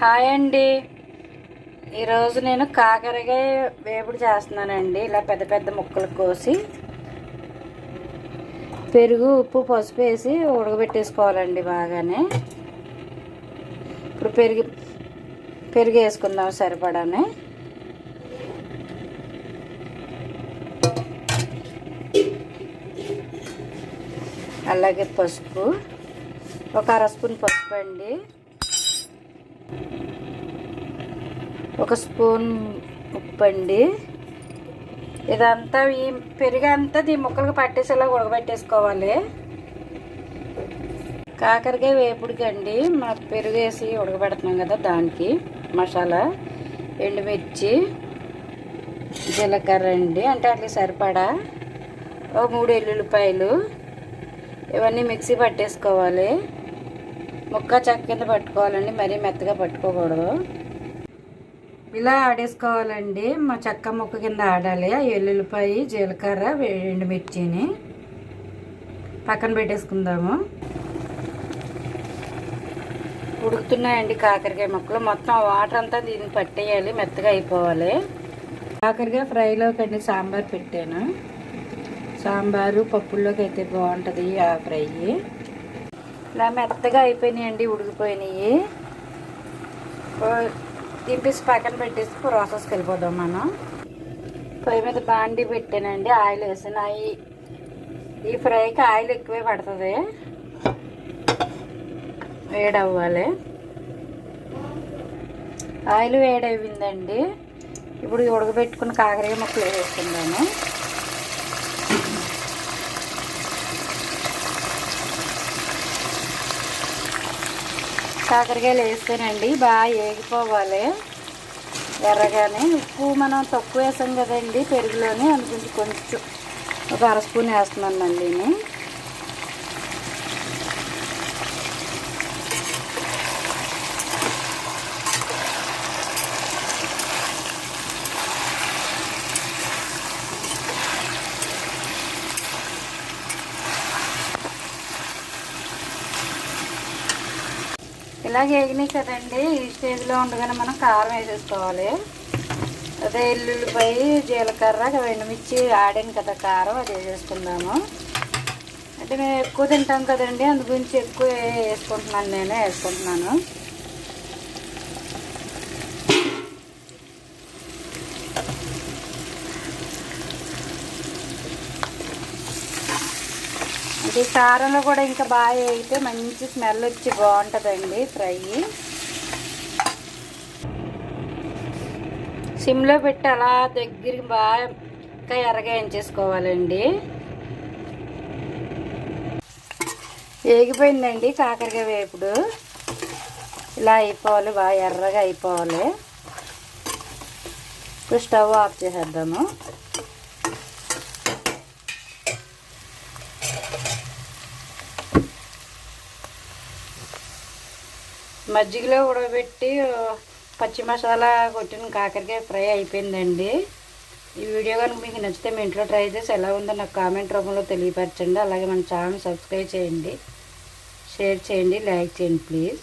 Hi అండి. ఈరోజు నేను కాకరకాయ వేపుడు చేస్తున్నానండి. ఇలా పెద్ద పెద్ద ముక్కలు కోసి పెరుగు ఉప్పు పసుపు వేసి ఉడకబెట్టేసుకోవాలండి బాగానే. ఇప్పుడు పెరుగు పెరుగు వేసుకుందాం సరిపడానే. అలాగే పసుపు. ఒక అర స్పూన్ పసుపు అండి. ఒక స్పూన్ ఉప్పు అండి. ఇదంతా ఈ పెరుగు అంతా ఈ ముక్కలకు పట్టేసేలా ఉడకబెట్టేసుకోవాలి. కాకరకాయ వేపుడికండి అండి మా పెరుగు వేసి ఉడకబెడుతున్నాం కదా దానికి మసాలా ఎండుమిర్చి జీలకర్ర అండి అంటే అట్లా సరిపడా. ఓ మూడు ఎల్లుల్లిపాయలు ఇవన్నీ మిక్సీ పట్టేసుకోవాలి. ముక్క చెక్క కింద పట్టుకోవాలండి మరీ మెత్తగా పట్టుకోకూడదు. ఇలా ఆడేసుకోవాలండి. మా చెక్క ముక్క కింద ఆడాలి. ఆ ఎల్లుల్లిపాయ జీలకర్ర ఎండుమిర్చిని పక్కన పెట్టేసుకుందాము. ఉడుకుతున్నాయండి కాకరకాయ ముక్కలు. మొత్తం వాటర్ అంతా దీన్ని పట్టేయాలి. మెత్తగా అయిపోవాలి. కాకరకాయ ఫ్రైలోకి అండి సాంబార్ పెట్టాను. సాంబారు పప్పుల్లోకి అయితే బాగుంటుంది ఆ ఫ్రై. ఇలా మెత్తగా అయిపోయినాయండి ఉడికిపోయినాయి. దింపేసి పక్కన పెట్టేసి ప్రాసెస్కి వెళ్ళిపోదాం మనం. పొయ్యి మీద బాండి పెట్టానండి ఆయిల్ వేసాను. అవి ఈ ఫ్రైకి ఆయిల్ ఎక్కువే పడుతుంది. వేడవ్వాలి. ఆయిల్ వేడైందండి. ఇప్పుడు ఉడకబెట్టుకున్న కాకరకాయ ముక్కలు వేసుకుందాము. కాకరకాయలు వేస్తేనండి బాగా వేగిపోవాలి ఎర్రగానే ఉప్పు మనం తక్కువ వేసాం కదండి పెరుగులోనే అందుకు కొంచెం ఒక అర స్పూన్ వేస్తున్నాను మళ్ళీని. ఇలాగ వేగినాయి కదండి ఈ స్టేజ్లో ఉండగానే మనం కారం వేసేసుకోవాలి. అదే ఎల్లుల్లిపాయ జీలకర్ర ఎండుమిర్చి ఆడాను కదా కారం అది వేసేసుకుందాము. అంటే మేము ఎక్కువ తింటాం కదండి అందు గురించి ఎక్కువ వేసుకుంటున్నాను నేనే వేసుకుంటున్నాను. ఈ కారంలో కూడా ఇంకా బాగా అయితే మంచి స్మెల్ వచ్చి బాగుంటుందండి ఫ్రై. సిమ్లో పెట్టి అలా దగ్గరికి బాగా ఇంకా ఎర్రగా వేయించేసుకోవాలండి వేగిపోయిందండి కాకరకాయ వేపుడు. ఇలా అయిపోవాలి బాగా ఎర్రగా అయిపోవాలి. ఇప్పుడు స్టవ్ ఆఫ్ చేసేద్దాము. మజ్జిగలో ఉడకబెట్టి పచ్చి మసాలా కొట్టిన కాకరకాయ ఫ్రై అయిపోయిందండి. ఈ వీడియో కనుక మీకు నచ్చితే మీ ఇంట్లో ట్రై చేసి ఎలా ఉందో నాకు కామెంట్ రూపంలో తెలియపరచండి. అలాగే మన ఛానల్ సబ్స్క్రైబ్ చేయండి. షేర్ చేయండి లైక్ చేయండి ప్లీజ్.